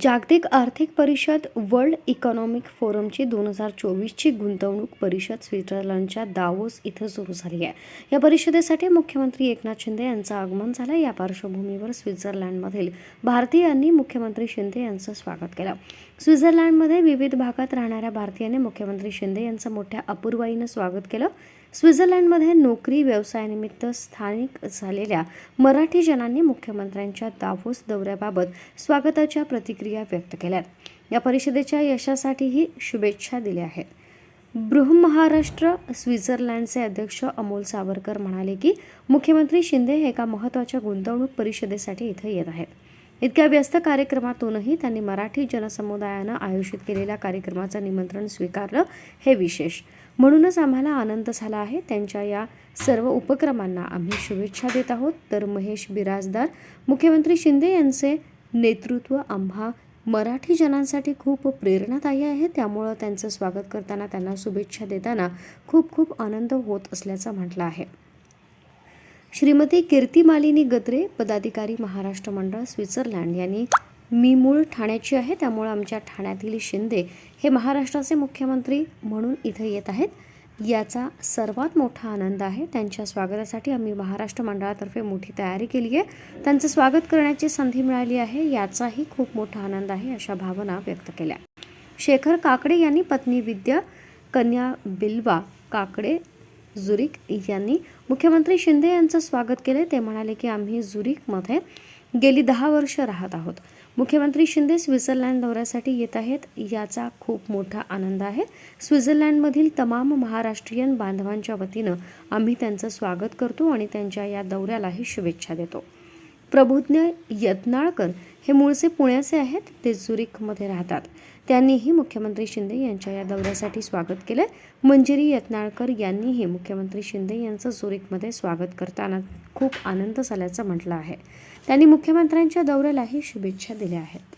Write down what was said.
जागतिक आर्थिक परिषद वर्ल्ड इकॉनॉमिक फोरमची दोन हजार चोवीसची गुंतवणूक परिषद स्वित्झर्लंडच्या दावोस इथं सुरू झाली आहे. या परिषदेसाठी मुख्यमंत्री एकनाथ शिंदे यांचं आगमन झालं. या पार्श्वभूमीवर स्वित्झर्लंडमधील भारतीयांनी मुख्यमंत्री शिंदे यांचं स्वागत केलं. स्वित्झर्लंडमध्ये विविध भागात राहणाऱ्या भारतीयांनी मुख्यमंत्री शिंदे यांचं मोठ्या अपूर्वाईनं स्वागत केलं. स्वित्झर्लंडमध्ये नोकरी व्यवसायानिमित्त स्थानिक झालेल्या मराठी जनांनी मुख्यमंत्र्यांच्या दावोस दौऱ्याबाबत स्वागताच्या प्रतिक्रिया व्यक्त केल्यात. या परिषदेच्या यशासाठीही शुभेच्छा दिल्या आहेत. बृहमहाराष्ट्र स्वित्झर्लंडचे अध्यक्ष अमोल सावरकर म्हणाले की मुख्यमंत्री शिंदे हे एका महत्त्वाच्या गुंतवणूक परिषदेसाठी इथे येत आहेत. इतक्या व्यस्त कार्यक्रमातूनही त्यांनी मराठी जनसमुदायानं आयोजित केलेल्या कार्यक्रमाचं निमंत्रण स्वीकारलं हे विशेष. म्हणूनच आम्हाला आनंद झाला आहे. त्यांच्या या सर्व उपक्रमांना आम्ही शुभेच्छा देत आहोत. तर महेश बिराजदार मुख्यमंत्री शिंदे यांचे नेतृत्व आम्हा मराठी जनांसाठी खूप प्रेरणादायी आहे. त्यामुळं त्यांचं स्वागत करताना त्यांना शुभेच्छा देताना खूप खूप आनंद होत असल्याचं म्हटलं आहे. श्रीमती कीर्ती मालिनी गत्रे पदाधिकारी महाराष्ट्र मंडळ स्वित्झर्लंड यांनी मी मूळ ठाण्याची आहे त्यामुळे आमच्या ठाण्यातील शिंदे हे महाराष्ट्राचे मुख्यमंत्री म्हणून इथे येत आहेत. याचा सर्वात मोठा आनंद आहे. त्यांच्या स्वागतासाठी आम्ही महाराष्ट्र मंडळातर्फे मोठी तयारी केली आहे. त्यांचं स्वागत करण्याची संधी मिळाली आहे. याचाही खूप मोठा आनंद आहे अशा भावना व्यक्त केल्या. शेखर काकडे यांनी पत्नी विद्या कन्या बिल्वा काकडे झुरिक यांनी मुख्यमंत्री शिंदे यांचं स्वागत केले ते म्हणाले की आम्ही झुरिकमध्ये गेली दहा वर्ष राहत आहोत. मुख्यमंत्री शिंदे स्वित्झर्लंड दौऱ्यासाठी येत आहेत. याचा खूप मोठा आनंद आहे. स्वित्झर्लंडमधील तमाम महाराष्ट्रीयन बांधवांच्या वतीनं आम्ही त्यांचं स्वागत करतो आणि त्यांच्या या दौऱ्यालाही शुभेच्छा देतो. प्रबुज्ञ यत्नाळकर हे मूळचे पुण्याचे आहेत. ते झुरिकमध्ये राहतात. त्यांनीही मुख्यमंत्री शिंदे यांच्या या दौऱ्यासाठी स्वागत केलं. मंजिरी यत्नाळकर यांनीही मुख्यमंत्री शिंदे यांचं झुरिकमध्ये स्वागत करताना खूप आनंद झाल्याचं म्हटलं आहे. त्यांनी मुख्यमंत्र्यांच्या दौऱ्यालाही शुभेच्छा दिल्या आहेत.